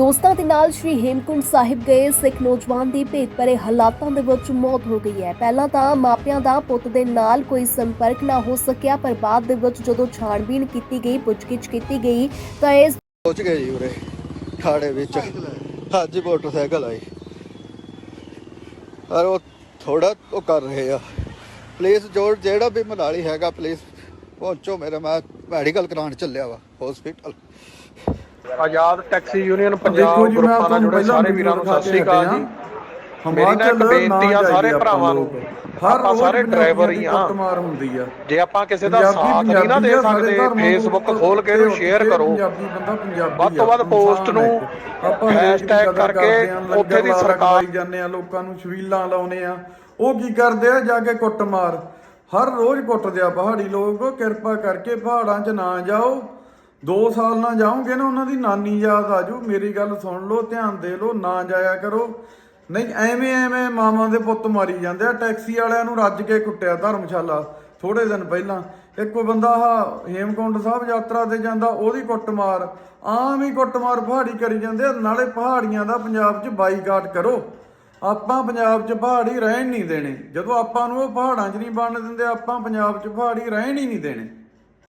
ਦੋਸਤਾਂ ਦੇ ਨਾਲ ਸ਼੍ਰੀ ਹੇਮਕੁੰਟ ਸਾਹਿਬ ਗਏ, ਸਿੱਖ ਨੌਜਵਾਨ ਦੀ ਭੇਤ ਭਰੇ ਹਾਲਾਤਾਂ ਦੇ ਵਿੱਚ ਮੌਤ ਹੋ ਗਈ ਹੈ। ਪਹਿਲਾਂ ਤਾਂ ਮਾਪਿਆਂ ਦਾ ਪੁੱਤ ਦੇ ਨਾਲ ਕੋਈ ਸੰਪਰਕ ਨਾ ਹੋ ਸਕਿਆ, ਪਰ ਬਾਅਦ ਦੇ ਵਿੱਚ ਜਦੋਂ ਛਾਣਬੀਣ ਕੀਤੀ ਗਈ, ਪੁੱਛਗਿੱਛ ਕੀਤੀ ਗਈ, ਤਾਂ ਇਸ ਪਹੁੰਚ ਗਏ ਜੀ ਉਰੇ, ਖਾੜੇ ਵਿੱਚ। ਹਾਂਜੀ, ਮੋਟਰਸਾਈਕਲ ਆਈ ਪਰ ਉਹ ਥੋੜਾ ਉਹ ਕਰ ਰਹੇ ਆ। ਪਲੀਜ਼ ਜੋ ਜਿਹੜਾ ਵੀ ਮਨਾਲੀ ਹੈਗਾ ਪਲੀਜ਼ ਪਹੁੰਚੋ ਮੇਰੇ, ਮੈਂ ਮੈਡੀਕਲ ਕਰਾਉਣ ਚੱਲਿਆ ਵਾ hospital Azad taxi union Punjab ਗਰੁੱਪਾਂ ਨਾਲ ਜੁੜੇ ਸਾਰੇ ਵੀਰਾਂ ਨੂੰ ਸਤਿ ਸ਼੍ਰੀ ਅਕਾਲ ਜੀ। ਮੇਰੀ ਨਾ ਇੱਕ ਬੇਨਤੀ ਆ ਸਾਰੇ ਭਰਾਵਾਂ ਨੂੰ। ਹਰ ਸਾਰੇ ਡਰਾਈਵਰ ਹੀ ਆ ਕੁੱਟਮਾਰ ਹੁੰਦੀ ਆ। ਜੇ ਆਪਾਂ ਕਿਸੇ ਦਾ ਸਾਥ ਨਹੀਂ ਨਾ ਦੇ ਸਕਦੇ ਫੇਸਬੁੱਕ ਖੋਲ ਕੇ ਇਹਨੂੰ ਸ਼ੇਅਰ ਕਰੋ। ਵੱਧ ਤੋਂ ਵੱਧ ਪੋਸਟ ਨੂੰ ਹੈ। ਆਪਾਂ ਹਰੇਕ ਦੀ hashtag ਕਦਰ ਕਰਕੇ ਉੱਥੇ ਦੀ ਸਰਕਾਰ- ਜਾਂਦੇ ਆ ਲੋਕਾਂ ਨੂੰ ਛਵੀਲਾਂ ਲਾਉਨੇ ਆ। ਉਹ ਕੀ ਕਰਦੇ ਆ? ਜਾ ਕੇ ਕੁੱਟਮਾਰ। ਹਰ ਰੋਜ਼ ਕੁੱਟਦੇ ਆ ਪਹਾੜੀ ਲੋਕ। ਕਿਰਪਾ ਕਰਕੇ ਪਹਾੜਾਂ 'ਚ ਨਾ ਜਾਓ। 2 ਸਾਲ ਨਾ ਜਾਓਗੇ ਨਾ ਉਹਨਾਂ ਦੀ ਨਾਨੀ ਯਾਦ ਆ ਆਜੂ ਮੇਰੀ ਗੱਲ ਸੁਣ ਲਓ, ਧਿਆਨ ਦੇ ਲਓ, ਨਾ ਜਾਇਆ ਕਰੋ। ਨਹੀਂ, ਐਵੇਂ ਐਵੇਂ ਮਾਵਾਂ ਦੇ ਪੁੱਤ ਮਾਰੀ ਜਾਂਦੇ ਆ। ਟੈਕਸੀ ਵਾਲਿਆਂ ਨੂੰ ਰੱਜ ਕੇ ਕੁੱਟਿਆ ਧਰਮਸ਼ਾਲਾ ਥੋੜੇ ਦਿਨ ਪਹਿਲਾਂ। ਇੱਕੋ ਬੰਦਾ ਆਹ ਹੇਮਕੁੰਡ ਸਾਹਿਬ ਯਾਤਰਾ ਤੇ ਜਾਂਦਾ, ਉਹਦੀ ਕੁੱਟਮਾਰ। ਆਮ ਹੀ ਕੁੱਟਮਾਰ ਪਹਾੜੀ ਕਰੀ ਜਾਂਦੇ ਆ। ਨਾਲੇ ਪਹਾੜੀਆਂ ਦਾ ਪੰਜਾਬ 'ਚ ਬਾਈਕਾਟ ਕਰੋ। ਆਪਾਂ ਪੰਜਾਬ 'ਚ ਪਹਾੜੀ ਰਹਿਣ ਨਹੀਂ ਦੇਣੇ। ਜਦੋਂ ਆਪਾਂ ਨੂੰ ਉਹ ਪਹਾੜਾਂ 'ਚ ਨਹੀਂ ਬਣਨ ਦਿੰਦੇ, ਆਪਾਂ ਪੰਜਾਬ 'ਚ ਪਹਾੜੀ ਰਹਿਣ ਹੀ ਨਹੀਂ ਦੇਣੇ।